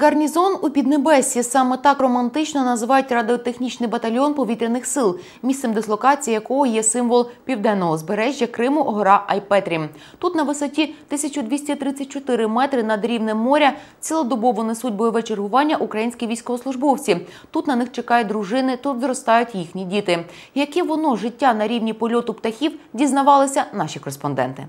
Гарнізон у Піднебесі саме так романтично називають радіотехнічний батальйон повітряних сил, місцем дислокації якого є символ південного збережжя Криму гора Айпетрі. Тут на висоті 1234 метри над рівнем моря цілодобово несуть бойове чергування українські військовослужбовці. Тут на них чекають дружини, тут зростають їхні діти. Яке воно життя на рівні польоту птахів дізнавалися наші кореспонденти.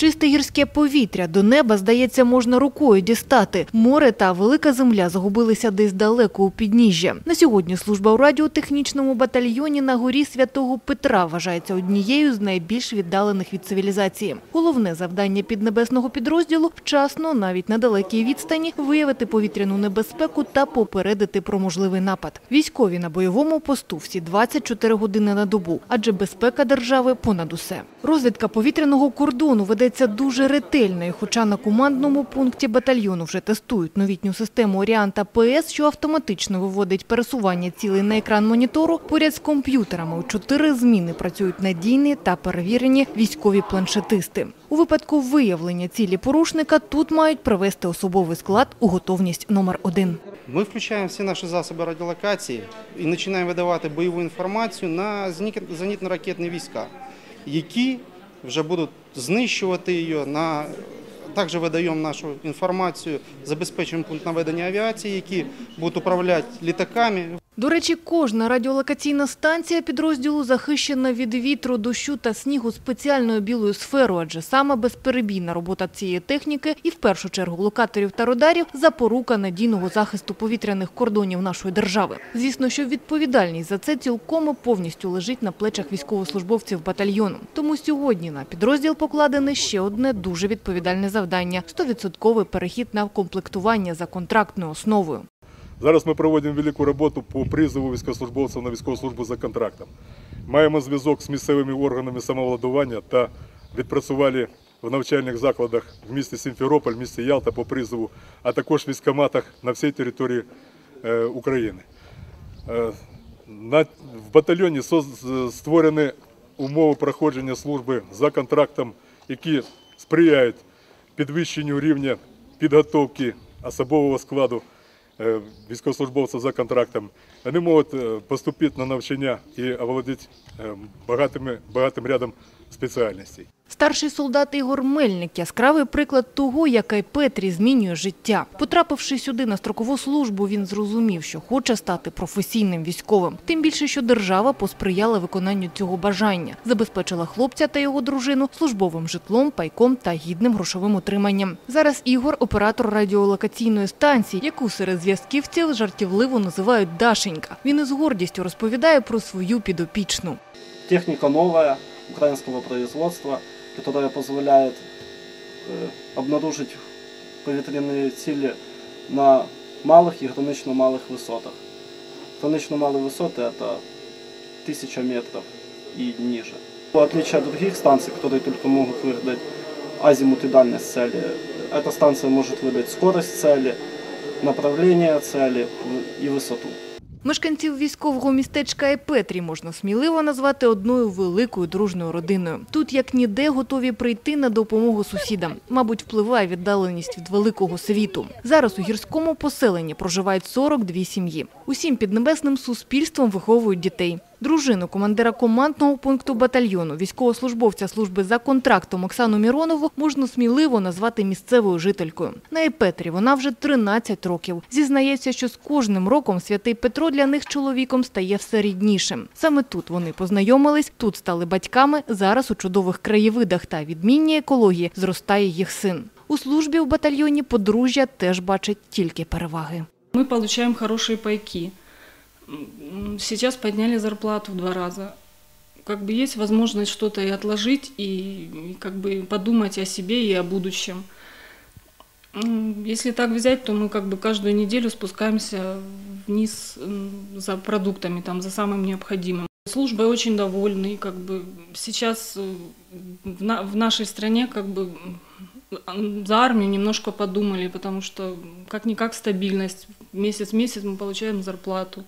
Чисте гірське повітря до неба, здається, можна рукою дістати. Море та велика земля загубилися десь далеко у підніжжя. На сьогодні служба у радіотехнічному батальйоні на горі Святого Петра вважається однією з найбільш віддалених від цивілізації. Головне завдання піднебесного підрозділу вчасно, навіть на далекій відстані, виявити повітряну небезпеку та попередити про можливий напад. Військові на бойовому посту всі 24 години на добу, адже безпека держави понад усе. Розвідка повітряного кордону веде ведеться дуже ретельно, і хоча на командному пункті батальйону вже тестують новітню систему Оріанта ПС, що автоматично виводить пересування цілей на екран монітору, поряд з комп'ютерами у чотири зміни працюють надійні та перевірені військові планшетисти. У випадку виявлення цілі порушника тут мають привести особовий склад у готовність номер один. Ми включаємо всі наші засоби радіолокації і починаємо видавати бойову інформацію на зенітно-ракетні війська, які вже будуть знищувати її. На... Також видаємо нашу інформацію, забезпечуємо пункт наведення авіації, які будуть управляти літаками. До речі, кожна радіолокаційна станція підрозділу захищена від вітру, дощу та снігу спеціальною білою сферою, адже саме безперебійна робота цієї техніки і в першу чергу локаторів та радарів – запорука надійного захисту повітряних кордонів нашої держави. Звісно, що відповідальність за це цілком повністю лежить на плечах військовослужбовців батальйону. Тому сьогодні на підрозділ покладене ще одне дуже відповідальне завдання – 100% перехід на комплектування за контрактною основою. Зараз ми проводимо велику роботу по призову військовослужбовців на військову службу за контрактом. Маємо зв'язок з місцевими органами самовладування та відпрацювали в навчальних закладах в місті Сімферополь, в місті Ялта по призову, а також в військоматах на всій території е, України. Е, в батальйоні створені умови проходження служби за контрактом, які сприяють підвищенню рівня підготовки особового складу. Е, військовослужбовців за контрактом, вони можуть е, поступити на навчання і оволодіти е, багатим, багатим рядом спеціальностей. Старший солдат Ігор Мельник яскравий приклад того, як Айпетрі змінює життя. Потрапивши сюди на строкову службу, він зрозумів, що хоче стати професійним військовим. Тим більше, що держава посприяла виконанню цього бажання, забезпечила хлопця та його дружину службовим житлом, пайком та гідним грошовим утриманням. Зараз Ігор оператор радіолокаційної станції, яку серед зв'язківців жартівливо називають Дашенька. Він із гордістю розповідає про свою підопічну. Техніка нова українського производства – которая позволяет э, обнаружить повітряні цілі на малых и гранично малых высотах. Гранично малые высоты это 1000 метров и ниже. В отличие от других станций, которые только могут выдать азимут и дальность цели, эта станция может выдать скорость цели, направление цели и высоту. Мешканців військового містечка Епетрі можна сміливо назвати одною великою дружною родиною. Тут як ніде готові прийти на допомогу сусідам. Мабуть, впливає віддаленість від великого світу. Зараз у гірському поселенні проживають 42 сім'ї. Усім піднебесним суспільством виховують дітей. Дружину командира командного пункту батальйону, військовослужбовця служби за контрактом Оксану Міронову можна сміливо назвати місцевою жителькою. На Епетрі вона вже 13 років. Зізнається, що з кожним роком святий Петро для них чоловіком стає все ріднішим. Саме тут вони познайомились, тут стали батьками. Зараз у чудових краєвидах та відмінній екології зростає їх син. У службі в батальйоні подружжя теж бачить тільки переваги. Ми отримуємо хороші пайки. Сейчас подняли зарплату в два раза. Как бы есть возможность что-то и отложить, и, как бы подумать о себе и о будущем. Если так взять, то мы как бы каждую неделю спускаемся вниз за продуктами, там, за самым необходимым. Службой очень довольны, как бы сейчас э, в, на, в нашей стране как бы за армию немножко подумали, потому что как-никак стабильность. Месяц в месяц мы получаем зарплату.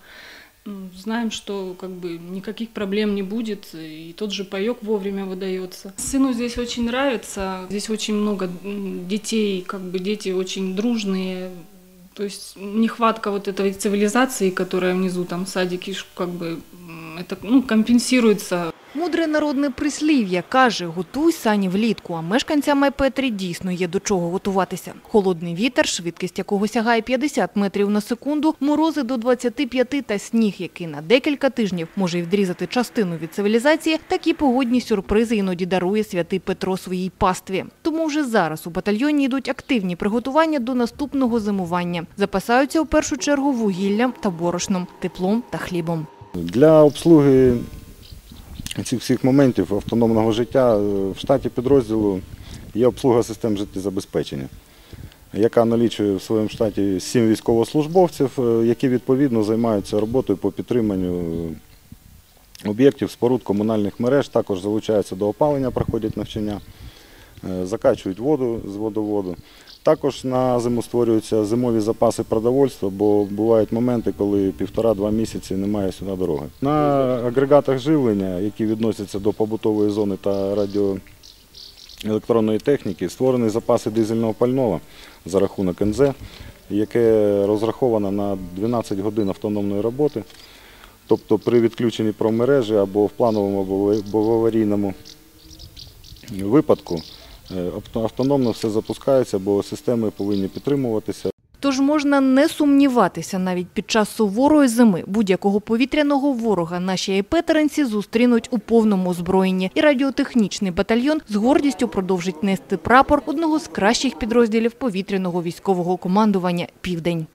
Знаем, что как бы никаких проблем не будет, и тот же паек вовремя выдается. Сыну здесь очень нравится, здесь очень много детей, как бы дети очень дружные, То есть нехватка вот этой цивилизации, которая внизу, там садики, ш- как бы м, это ну, компенсируется Мудре народне прислів'я каже, готуй сані влітку, а мешканцям Айпетрі дійсно є до чого готуватися. Холодний вітер, швидкість якого сягає 50 метрів на секунду, морози до 25 та сніг, який на декілька тижнів може відрізати частину від цивілізації, такі погодні сюрпризи іноді дарує святий Петро своїй пастві. Тому вже зараз у батальйоні йдуть активні приготування до наступного зимування. Запасаються у першу чергу вугіллям та борошном, теплом та хлібом. Для обслуги цих всіх моментів автономного життя е, в штаті підрозділу є обслуга систем життєзабезпечення, яка налічує в своєму штаті сім військовослужбовців, е, які відповідно займаються роботою по підтриманню об'єктів, споруд комунальних мереж, також залучаються до опалення, проходять навчання, е, закачують воду з водоводу. Також на зиму створюються зимові запаси продовольства, бо бувають моменти, коли півтора-два місяці немає сюди дороги. На агрегатах живлення, які відносяться до побутової зони та радіоелектронної техніки, створені запаси дизельного пального за рахунок НЗ, яке розраховано на 12 годин автономної роботи. Тобто при відключенні промережі або в плановому або в аварійному випадку автономно все запускається, бо системи повинні підтримуватися. Тож можна не сумніватися, навіть під час суворої зими будь-якого повітряного ворога наші айпетеренці зустрінуть у повному озброєнні. І радіотехнічний батальйон з гордістю продовжить нести прапор одного з кращих підрозділів повітряного військового командування «Південь».